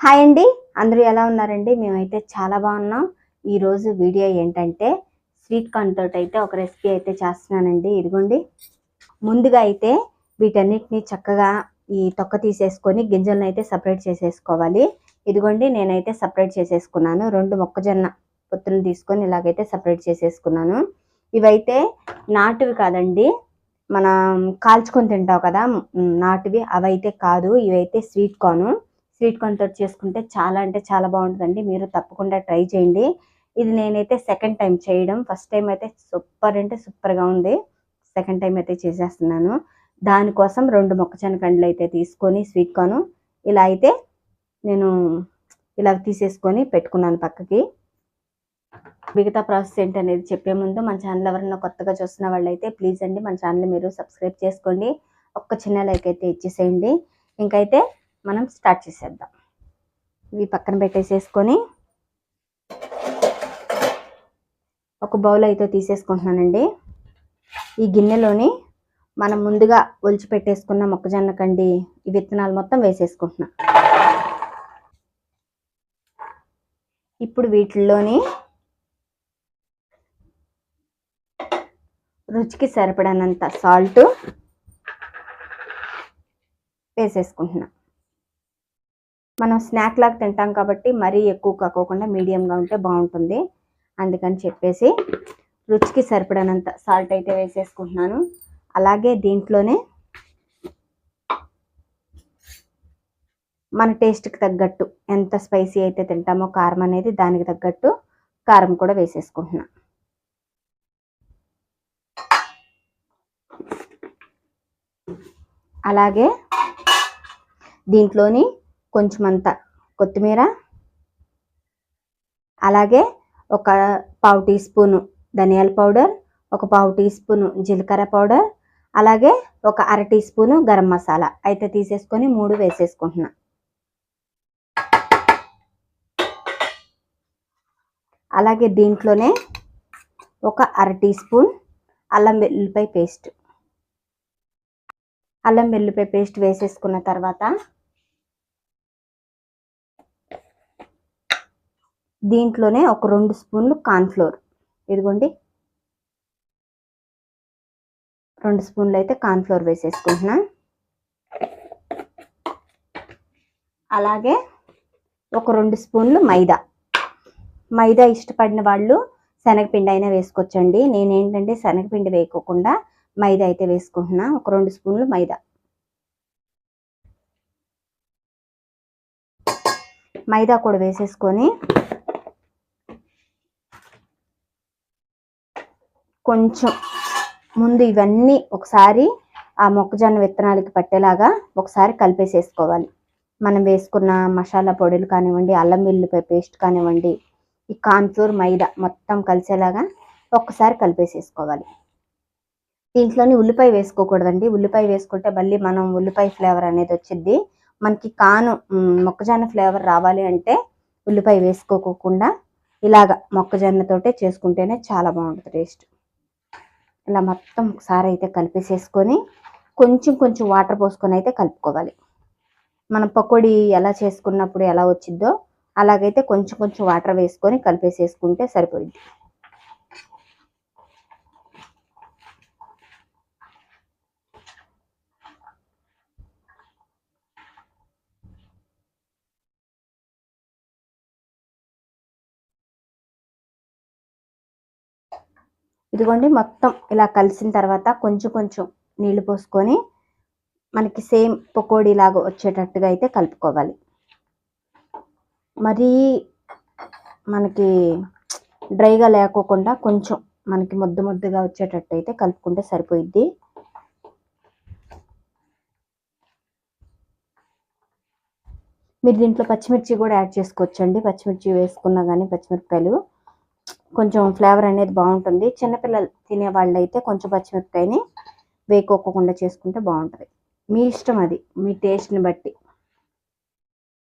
Hi అండి. అందరూ ఎలా ఉన్నారండి? మేమైతే చాలా బాగున్నాం. ఈరోజు వీడియో ఏంటంటే స్వీట్ కార్న్ తోటి అయితే ఒక రెసిపీ అయితే చేస్తున్నానండి. ఇదిగోండి. ముందుగా అయితే వీటన్నిటిని చక్కగా ఈ తొక్క తీసేసుకొని గింజలను అయితే సపరేట్ చేసేసుకోవాలి. ఇదిగోండి నేనైతే సపరేట్ చేసేసుకున్నాను. రెండు మొక్కజొన్న పొత్తులు తీసుకొని ఇలాగైతే సపరేట్ చేసేసుకున్నాను. ఇవైతే నాటువి కాదండి. మనం కాల్చుకొని తింటావు కదా. నాటువి. అవైతే కాదు. ఇవైతే స్వీట్ కార్న్. స్వీట్ కార్న్ తోటి చేసుకుంటే చాలా అంటే చాలా బాగుంటుందండి. మీరు తప్పకుండా ట్రై చేయండి. ఇది నేనైతే సెకండ్ టైం చేయడం. ఫస్ట్ టైం అయితే సూపర్ అంటే సూపర్గా ఉంది. సెకండ్ టైం అయితే చేసేస్తున్నాను. దానికోసం రెండు మొక్కజొన్న కండ్లు అయితే తీసుకొని స్వీట్ కార్న్ ఇలా అయితే నేను ఇలా తీసేసుకొని పెట్టుకున్నాను పక్కకి. మిగతా ప్రాసెస్ ఏంటనేది చెప్పే ముందు మన ఛానల్ ఎవరైనా కొత్తగా చూస్తున్న వాళ్ళు అయితే ప్లీజ్ అండి మన ఛానల్ మీరు సబ్స్క్రైబ్ చేసుకోండి. ఒక్క చిన్న లైక్ అయితే ఇచ్చేసేయండి. ఇంకైతే మనం స్టార్ట్ చేసేద్దాం. ఇవి పక్కన పెట్టేసేసుకొని ఒక బౌల్ అయితే తీసేసుకుంటున్నానండి. ఈ గిన్నెలోని మనం ముందుగా ఒలిచి పెట్టేసుకున్న మొక్కజొన్న కండి ఈ విత్తనాలు మొత్తం వేసేసుకుంటున్నా. ఇప్పుడు వీటిల్లోని రుచికి సరిపడనంత సాల్ట్ వేసేసుకుంటున్నా. మనం స్నాక్ లాగా తింటాం కాబట్టి మరీ ఎక్కువ కాకోకుండా మీడియంగా ఉంటే బాగుంటుంది. అందుకని చెప్పేసి రుచికి సరిపడనంత సాల్ట్ అయితే వేసేసుకుంటున్నాను. అలాగే దీంట్లోనే మన టేస్ట్కి తగ్గట్టు ఎంత స్పైసీ అయితే తింటామో కారం అనేది దానికి తగ్గట్టు కారం కూడా వేసేసుకుంటున్నా. అలాగే దీంట్లోని కొంచెం అంత కొత్తిమీర అలాగే ఒక పావు టీ స్పూను ధనియాల పౌడర్ ఒక పావు టీ స్పూను జీలకర్ర పౌడర్ అలాగే ఒక అర టీ స్పూను గరం మసాలా. అయితే తీసేసుకొని మూడు వేసేసుకుంటున్నా. అలాగే దీంట్లోనే ఒక అర టీ స్పూన్ అల్లం వెల్లుల్లిపాయ పేస్ట్. అల్లం వెల్లుల్లిపాయ పేస్ట్ వేసేసుకున్న తర్వాత దీంట్లోనే ఒక రెండు స్పూన్లు కార్న్ఫ్లోర్. ఇదిగోండి. రెండు స్పూన్లు అయితే కార్న్ఫ్లోర్ వేసేసుకుంటున్నా. అలాగే ఒక రెండు స్పూన్లు మైదా. మైదా ఇష్టపడిన వాళ్ళు శనగపిండి అయినా వేసుకోవచ్చండి. నేనేంటంటే శనగపిండి వేయకోకుండా మైదా అయితే వేసుకుంటున్నా. ఒక రెండు స్పూన్లు మైదా. మైదా కూడా వేసేసుకొని కొంచెం ముందు ఇవన్నీ ఒకసారి ఆ మొక్కజొన్న విత్తనాలకి పట్టేలాగా ఒకసారి కలిపేసేసుకోవాలి. మనం వేసుకున్న మసాలా పొడులు కానివ్వండి అల్లం వెల్లుల్లిపాయ పేస్ట్ కానివ్వండి ఈ కార్న్ఫ్లోర్ మైదా మొత్తం కలిసేలాగా ఒక్కసారి కలిపేసేసుకోవాలి. దీంట్లోని ఉల్లిపాయ వేసుకోకూడదండి. ఉల్లిపాయ వేసుకుంటే మళ్ళీ మనం ఉల్లిపాయ ఫ్లేవర్ అనేది వచ్చింది మనకి కాను మొక్కజొన్న ఫ్లేవర్ రావాలి అంటే ఉల్లిపాయ వేసుకోకుండా ఇలాగ మొక్కజొన్నతోటే చేసుకుంటేనే చాలా బాగుంటుంది టేస్ట్. ఇలా మొత్తం ఒకసారి అయితే కలిపేసేసుకొని కొంచెం కొంచెం వాటర్ పోసుకొని అయితే కలుపుకోవాలి. మనం పకోడీ ఎలా చేసుకున్నప్పుడు ఎలా వచ్చిందో అలాగైతే కొంచెం కొంచెం వాటర్ వేసుకొని కలిపేసేసుకుంటే సరిపోయింది ఇదిగోండి మొత్తం ఇలా కలిసిన తర్వాత కొంచెం కొంచెం నీళ్ళు పోసుకొని మనకి సేమ్ పకోడీ లాగా వచ్చేటట్టుగా అయితే కలుపుకోవాలి. మరీ మనకి డ్రైగా లేకోకుండా కొంచెం మనకి ముద్ద ముద్దగా వచ్చేటట్టు అయితే కలుపుకుంటే సరిపోయిద్ది. మీరు దీంట్లో పచ్చిమిర్చి కూడా యాడ్ చేసుకోవచ్చండి. పచ్చిమిర్చి వేసుకున్నా కానీ పచ్చిమిరపకాయలు కొంచెం ఫ్లేవర్ అనేది బాగుంటుంది. చిన్నపిల్లలు తినే వాళ్ళు అయితే కొంచెం పచ్చిమిరపకాయని వేకోకుండా చేసుకుంటే బాగుంటుంది. మీ ఇష్టం అది మీ టేస్ట్ని బట్టి.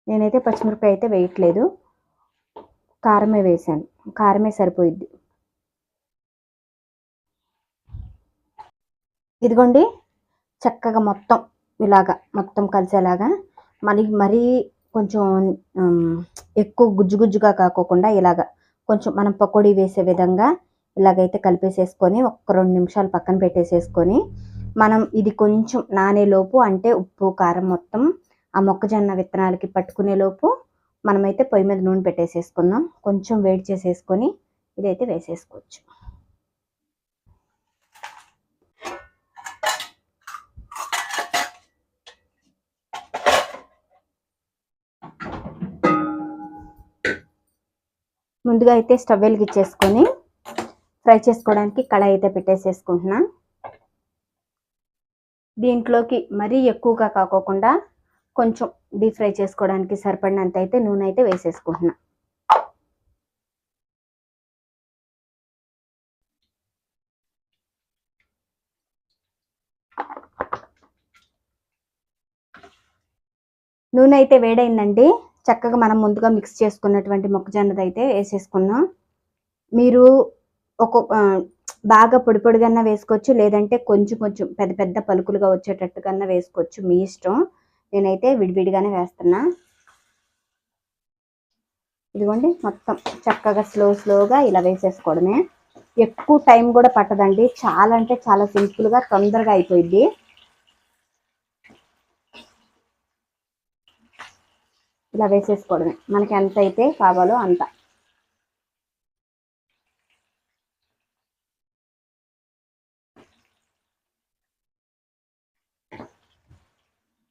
నేనైతే పచ్చిమిరపకాయ అయితే వేయట్లేదు. కారమే వేసాను. కారమే సరిపోయిద్ది. ఇదిగోండి చక్కగా మొత్తం ఇలాగా మొత్తం కలిసేలాగా మనకి మరీ కొంచెం ఎక్కువ గుజ్జు గుజ్జుగా కాకోకుండా ఇలాగా కొంచెం మనం పకోడీ వేసే విధంగా ఇలాగైతే కలిపేసేసుకొని ఒక రెండు నిమిషాలు పక్కన పెట్టేసేసుకొని మనం ఇది కొంచెం నానేలోపు అంటే ఉప్పు కారం మొత్తం ఆ మొక్కజొన్న విత్తనాలకి పట్టుకునే లోపు మనమైతే పొయ్యి మీద నూనె పెట్టేసేసుకుందాం. కొంచెం వేడి చేసేసుకొని ఇదైతే వేసేసుకోవచ్చు. ముందుగా అయితే స్టవ్ వెలిగించేసుకొని ఫ్రై చేసుకోవడానికి కళాయి అయితే పెట్టేసేసుకుంటున్నా. దీంట్లోకి మరీ ఎక్కువగా కాకోకుండా కొంచెం డీప్ ఫ్రై చేసుకోవడానికి సరిపడినంత అయితే నూనె అయితే వేసేసుకుంటున్నా. నూనె అయితే వేడైందండి. చక్కగా మనం ముందుగా మిక్స్ చేసుకున్నటువంటి మొక్కజొన్నది అయితే వేసేసుకున్నాం మీరు ఒక బాగా పొడి పొడిగన్నా వేసుకోవచ్చు లేదంటే కొంచెం కొంచెం పెద్ద పెద్ద పలుకులుగా వచ్చేటట్టుగా వేసుకోవచ్చు మీ ఇష్టం. నేనైతే విడివిడిగానే వేస్తున్నా. ఇదిగోండి మొత్తం చక్కగా స్లో స్లోగా ఇలా వేసేసుకోవడమే. ఎక్కువ టైం కూడా పట్టదండి. చాలా అంటే చాలా సింపుల్గా తొందరగా అయిపోయింది ఇలా వేసేసుకోవడమే. మనకి ఎంత అయితే కావాలో అంత.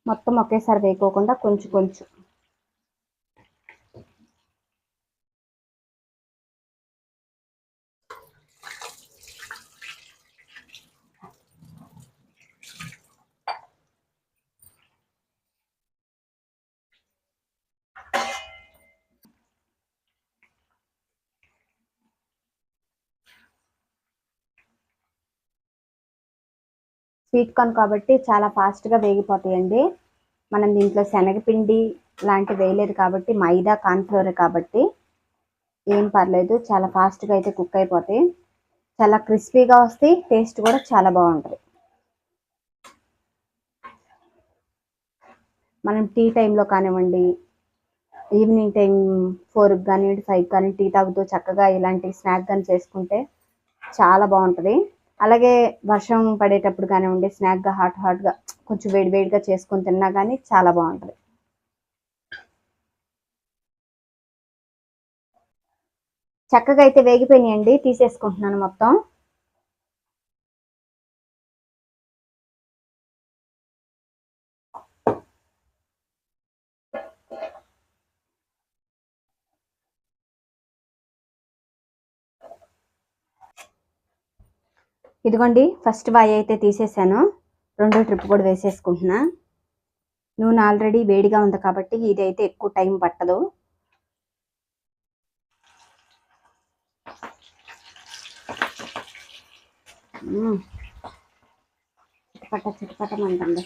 మొత్తం ఒకేసారి వేయకోకుండా కొంచెం కొంచెం. స్వీట్ కార్న్ కాబట్టి చాలా ఫాస్ట్గా వేగిపోతాయండి. మనం దీంట్లో శనగపిండి లాంటివి వేయలేదు కాబట్టి మైదా కార్న్ఫ్లోర్ కాబట్టి ఏం పర్లేదు చాలా ఫాస్ట్గా అయితే కుక్ అయిపోతాయి. చాలా క్రిస్పీగా వస్తాయి టేస్ట్ కూడా చాలా బాగుంటుంది మనం టీ టైంలో కానివ్వండి ఈవినింగ్ టైం ఫోర్కి కానివ్వండి ఫైవ్ కానీ టీ తాగుతూ చక్కగా ఇలాంటి స్నాక్ కానీ చేసుకుంటే చాలా బాగుంటుంది. అలాగే వర్షం పడేటప్పుడు కానివ్వండి స్నాక్గా హాట్ హాట్గా కొంచెం వేడి వేడిగా చేసుకొని తిన్నా కానీ చాలా బాగుంటుంది. చక్కగా అయితే వేగిపోయినాయండి తీసేసుకుంటున్నాను మొత్తం. ఇదిగోండి ఫస్ట్ వాయి అయితే తీసేసాను. రెండో ట్రిప్ కూడా వేసేసుకుంటున్నా. నూనె ఆల్రెడీ వేడిగా ఉంది కాబట్టి ఇది అయితే ఎక్కువ టైం పట్టదు. మ్మ్. చిటపట చిటపటమంటుంది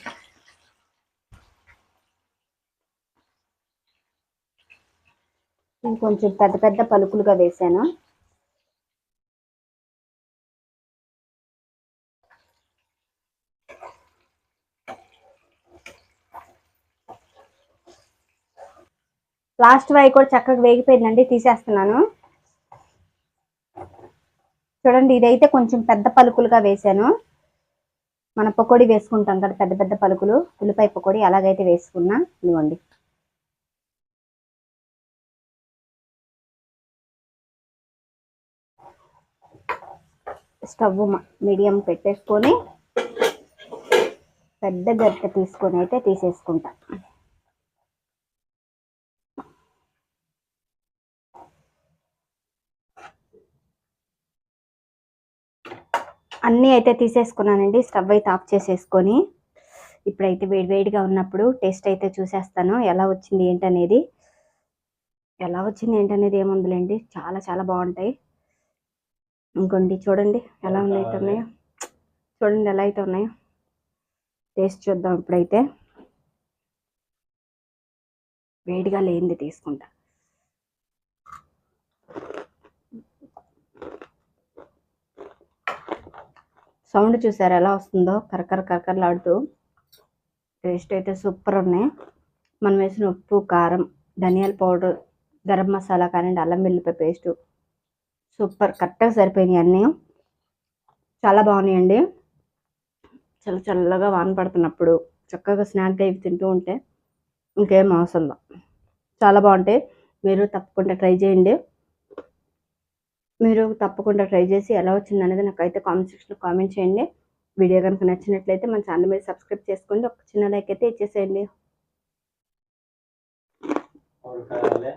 కొంచెం పెద్ద పెద్ద పలుకులుగా వేసాను. లాస్ట్ వై కూడా చక్కగా వేగిపోయిందండి తీసేస్తున్నాను. చూడండి ఇదైతే కొంచెం పెద్ద పలుకులుగా వేసాను మన పకోడీ వేసుకుంటాం కదా పెద్ద పెద్ద పలుకులు. ఉల్లిపాయ పకోడీ అలాగైతే వేసుకున్నా ఇవ్వండి స్టవ్ మీడియం పెట్టేసుకొని పెద్ద గరిట తీసుకొని అయితే తీసేసుకుంటా. అన్నీ అయితే తీసేసుకున్నానండి. స్టవ్ అయితే ఆఫ్ చేసేసుకొని ఇప్పుడైతే వేడివేడిగా ఉన్నప్పుడు టేస్ట్ అయితే చూసేస్తాను. ఎలా వచ్చింది ఏంటనేది. ఎలా వచ్చింది ఏంటనేది ఏముందిలేండి. చాలా చాలా బాగుంటాయి. ఇంకోండి చూడండి. ఎలా అయితే ఉన్నాయో. చూడండి ఎలా అయితే ఉన్నాయో. టేస్ట్ చూద్దాం ఇప్పుడైతే. వేడిగా లేనిది తీసుకుంటా. సౌండ్ చూసారు ఎలా వస్తుందో? కరకర కరకరలాడుతూ. టేస్ట్ అయితే సూపర్ ఉన్నాయి. మనం వేసిన ఉప్పు కారం ధనియాల పౌడర్ గరం మసాలా కానివ్వండి అల్లం వెల్లిపాయ పేస్ట్. సూపర్ కరెక్ట్గా సరిపోయినాయి అన్నీ. చాలా బాగున్నాయండి. చాలా చల్లగా వాన పడుతున్నప్పుడు చక్కగా స్నాక్గా ఇవి తింటూ ఉంటే ఇంకేం అవసరం చాలా బాగుంటాయి. మీరు తప్పకుండా ట్రై చేయండి. మీరు తప్పకుండా ట్రై చేసి ఎలా వచ్చింది అనేది నాకైతే కామెంట్ సెక్షన్లో కామెంట్ చేయండి. వీడియో కనుక నచ్చినట్లయితే మన ఛానల్ మీద సబ్స్క్రైబ్ చేసుకోండి. ఒక చిన్న లైక్ అయితే ఇచ్చేసేయండి. కూరగాయలే.